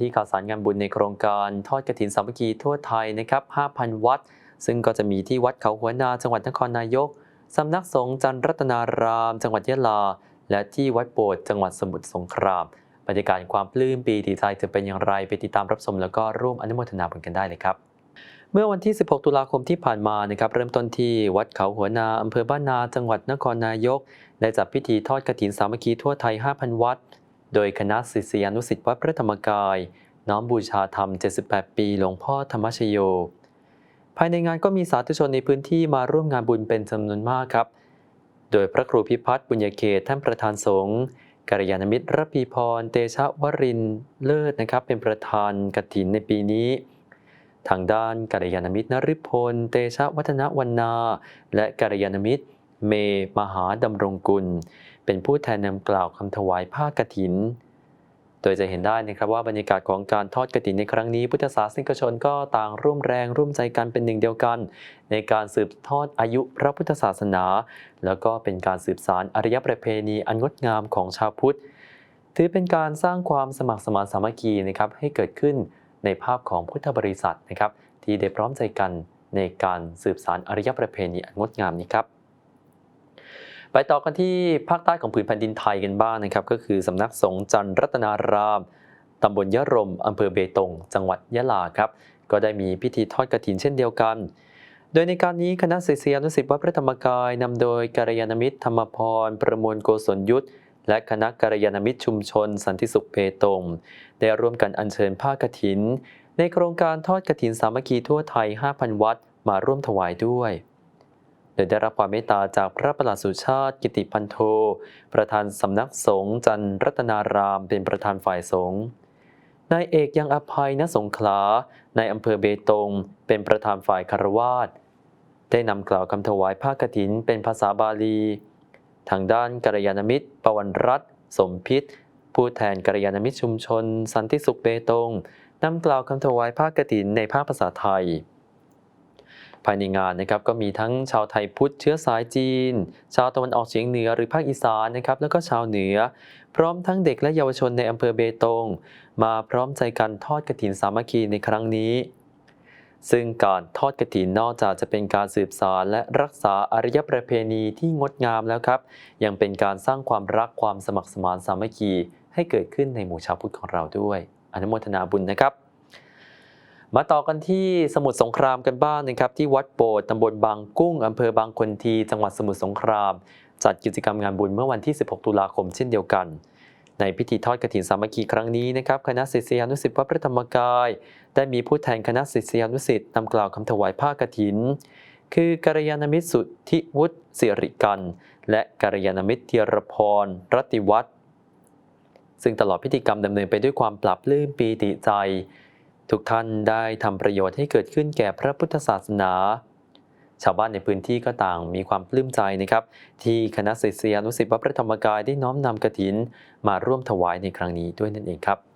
ที่ข่าวสารงานบุญในโครงการทอดกฐินสามัคคีทั่วไทยนะครับ 5,000 วัด ซึ่งก็จะมีที่วัดเขาหัวนา จังหวัดนครนายก สำนักสงฆ์จันรัตนาราม จังหวัดยะลา และที่วัดโบสถ์จังหวัดสมุทรสงคราม บรรยากาศความปลื้มปีดีใจจะเป็นอย่างไรไปติดตามรับชมแล้วก็ร่วมอนุโมทนาบุญกันได้เลยครับเมื่อวันที่ 16 ตุลาคมที่ผ่านมานะครับเริ่มต้นที่วัดเขาหัวนาอำเภอบ้านนา จังหวัดนครนายก ได้จัดพิธีทอดกฐินสามัคคีทั่วไทย 5,000 วัด โดยคณะศิษยานุศิษย์วัดพระธรรมกาย น้อมบูชาธรรม 78 ปีหลวงพ่อธรรมชโย ภายในงานก็มีสาธุชนในพื้นที่มาร่วมงานบุญเป็นจำนวนมากครับ โดยพระครูพิพัฒน์บุญญเขตท่านประธานสงฆ์กัลยาณมิตรระพีพร เตชะวรินเลิศนะครับ เป็นประธานกฐินในปีนี้ ทางด้านกัลยาณมิตรนฤพล เตชะวัฒนวันนา และกัลยาณมิตร เม มหาดำรงกุล เป็นผู้แทนนำกล่าวคำถวายผ้ากฐิน โดยจะเห็นได้นะครับว่าบรรยากาศของการทอดกฐินในครั้งนี้ พุทธศาสนิกชนก็ต่างร่วมแรงร่วมใจกันเป็นหนึ่งเดียวกัน ในการสืบทอดอายุพระพุทธศาสนา แล้วก็เป็นการสืบสารอารยประเพณีอันงดงามของชาวพุทธ ถือเป็นการสร้างความสมัครสมานสามัคคีนะครับให้เกิดขึ้นในภาพของพุทธบริษัทนะครับที่ได้พร้อมใจกันในการสืบสารอารยประเพณีอันงดงามนี้ครับ ไปต่อกันที่ภาคใต้ของผืนแผ่นดินไทยกันบ้างนะครับ ก็คือสำนักสงฆ์จันรัตนารามตำบลยะรมอำเภอเบตง จังหวัดยะลาครับ ก็ได้มีพิธีทอดกฐินเช่นเดียวกัน โดยในการนี้คณะศิษยานุศิษย์วัดพระธรรมกายนำโดยกัลยาณมิตรธรรมพร ประมวลโกศลยุทธและคณะกัลยาณมิตรชุมชน สันติสุขเบตง ได้ร่วมกันอัญเชิญผ้ากฐิน ในโครงการทอดกฐินสามัคคีทั่วไทย 5,000 วัดมาร่วมถวายด้วย โดยได้รับความเมตตาจากพระประหลัดสุชาติกิติพันโท ประธานสำนักสงฆ์จันรัตนารามเป็นประธานฝ่ายสงฆ์นายเอกยังอภัยณสงขลาในอำเภอเบตง เป็นประธานฝ่ายคารวาสได้นำกล่าวคำถวายผ้ากฐินเป็นภาษาบาลี ทางด้านกัลยาณมิตร ปวันรัตสมพิษ ผู้แทนกัลยาณมิตรชุมชน สันติสุขเบตงนำกล่าวคำถวายผ้ากฐินในภาคภาษาไทย ภายในงานนะครับก็มีทั้งชาวไทยพุทธเชื้อสายจีน ชาวตะวันออกเฉียงเหนือหรือภาคอีสานนะครับแล้วก็ชาวเหนือ พร้อมทั้งเด็กและเยาวชนในอำเภอเบตง มาพร้อมใจกันทอดกฐินสามัคคีในครั้งนี้ ซึ่งการทอดกฐินนอกจากจะเป็นการสืบสารและรักษาอารยประเพณีที่งดงามแล้วครับ ยังเป็นการสร้างความรักความสมัครสมานสามัคคีให้เกิดขึ้นในหมู่ชาวพุทธของเราด้วย อนุโมทนาบุญนะครับ มาต่อกันที่สมุทรสงครามกันบ้างนะครับ ที่วัดโบสถ์ตำบลบางกุ้ง อำเภอบางคนที จังหวัดสมุทรสงคราม จัดกิจกรรมงานบุญเมื่อวันที่ 16 ตุลาคมเช่นเดียวกัน ในพิธีทอดกฐินสามัคคีครั้งนี้นะครับคณะศิษยานุศิษย์วัดพระธรรมกาย ได้มีผู้แทนคณะศิษยานุศิษย์นำกล่าวคำถวายผ้ากฐิน คือกัลยาณมิตรสุทธิวุฒิสิริกัน และกัลยาณมิตรเทียรพรรัติวัฒน์ซึ่งตลอดพิธีกรรมดำเนินไปด้วยความปรับลื้มปีติใจ ทุกท่านได้ทำประโยชน์ให้เกิดขึ้นแก่พระพุทธศาสนา ชาวบ้านในพื้นที่ก็ต่างมีความปลื้มใจนะครับ ที่คณะศิษยานุศิษย์วัดพระธรรมกายได้น้อมนำกระถิน มาร่วมถวายในครั้งนี้ด้วยนั่นเองครับ